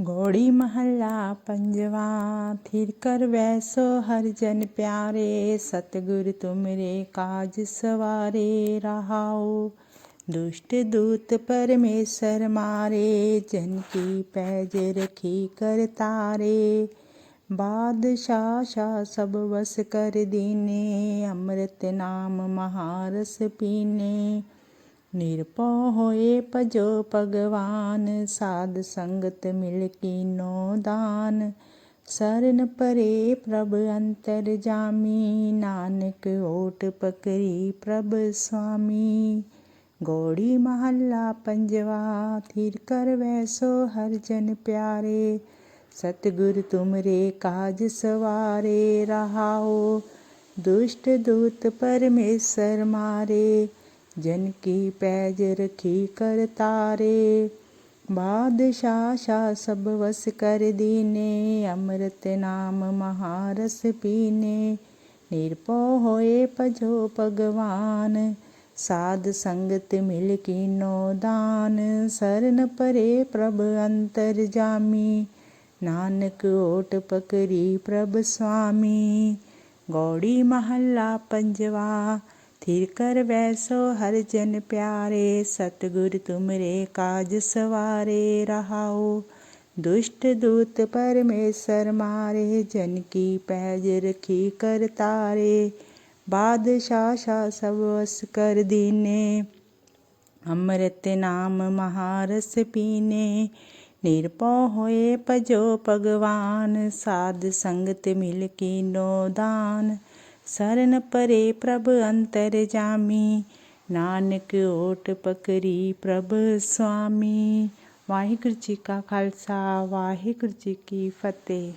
ਗੋੜੀ ਮਹੱਲਾ ਪੰਜਵਾ, ਥਿਰ ਕਰ ਵੈਸੋ ਹਰ ਜਨ ਪਿਆਰੇ, ਸਤਿਗੁਰ ਤੁਮਰੇ ਕਾਜ ਸਵਾਰੇ ਰਹਾਉ ਦੁਸ਼ਟ ਦੂਤ ਪਰਮੇਸ਼ਰ ਮਾਰੇ, ਜਨ ਕੀ ਪੈਜ ਰਖੀ ਕਰ ਤਾਰੇ। ਬਾਦਸ਼ਾਹ ਸ਼ਾਹ ਸਭ ਵਸ ਕਰ ਦੀਨੇ, ਅੰਮ੍ਰਿਤ ਨਾਮ ਮਹਾਰਸ ਪੀਨੇ। ਨਿਰਭਉ ਹੋਏ ਭਜੋ ਭਗਵਾਨ, ਸਾਧ ਸੰਗਤ ਮਿਲ ਕੀਨੋ ਦਾਨ। ਸਰਨ ਪਰੇ ਪ੍ਰਭ ਅੰਤਰ ਜਾਮੀ, ਨਾਨਕ ਓਟ ਪਕਰੀ ਪ੍ਰਭ ਸੁਆਮੀ। ਗੋੜੀ ਮਹੱਲਾ ਪੰਜਵਾ, ਥਿਰ ਕਰ ਵੈਸੋ ਹਰ ਜਨ ਪਿਆਰੇ। ਸਤਿਗੁਰ ਤੁਮਰੇ ਕਾਜ ਸਵਾਰੇ, ਰਹਾਓ। ਦੁਸ਼ਟ ਦੂਤ ਪਰਮੇਸ਼ਰ ਮਾਰੇ। ਜਨ ਕੀ ਪੈਜ ਰਖੀ ਕਰ ਤਾਰੇ, ਬਾਦਸ਼ਾਹ ਸ਼ਾਹ ਸਭ ਵਸ ਕਰ ਦੀਨੇ, ਅੰਮ੍ਰਿਤ ਨਾਮ ਮਹਾਰਸ ਪੀਨੇ। ਨਿਰਭਉ ਹੋਏ ਭਜੋ ਭਗਵਾਨ, ਸਾਧ ਸੰਗਤ ਮਿਲ ਕੀਨੋ ਦਾਨ। ਸਰਨ ਪਰੇ ਪ੍ਰਭ ਅੰਤਰ ਜਾਮੀ, ਨਾਨਕ ਓਟ ਪਕਰੀ ਪ੍ਰਭ ਸੁਆਮੀ ਗੌੜੀ ਮਹੱਲਾ ਪੰਜਵਾ ਥਿਰ ਕਰ ਵੈਸੋ ਹਰ ਜਨ ਪਿਆਰੇ, ਸਤਿਗੁਰ ਤੁਮਰੇ ਕਾਜ ਸਵਾਰੇ ਰਹਾਉ ਦੁਸ਼ਟ ਦੂਤ ਪਰਮੇਸ਼ਰ ਮਾਰੇ, ਜਨ ਕੀ ਪੈਜ ਰਖੀ ਕਰ ਤਾਰੇ। ਬਾਦਸ਼ਾਹ ਸ਼ਾਹ ਸਭ ਵਸ ਕਰ ਦੀਨੇ, ਅੰਮ੍ਰਿਤ ਨਾਮ ਮਹਾਰਸ ਪੀਨੇ। ਨਿਰਭਉ ਹੋਏ ਭਜੋ ਭਗਵਾਨ, ਸਾਧ ਸੰਗਤ ਮਿਲ ਕੀਨੋ ਦਾਨ। ਸਰਨ ਪਰੇ ਪ੍ਰਭ ਅੰਤਰ ਜਾਮੀ ਨਾਨਕ ਓਟ ਪਕਰੀ ਪ੍ਰਭ ਸੁਆਮੀ ਵਾਹਿਗੁਰੂ ਜੀ ਕਾ ਖਾਲਸਾ ਵਾਹਿਗੁਰੂ ਜੀ ਕੀ ਫਤਿਹ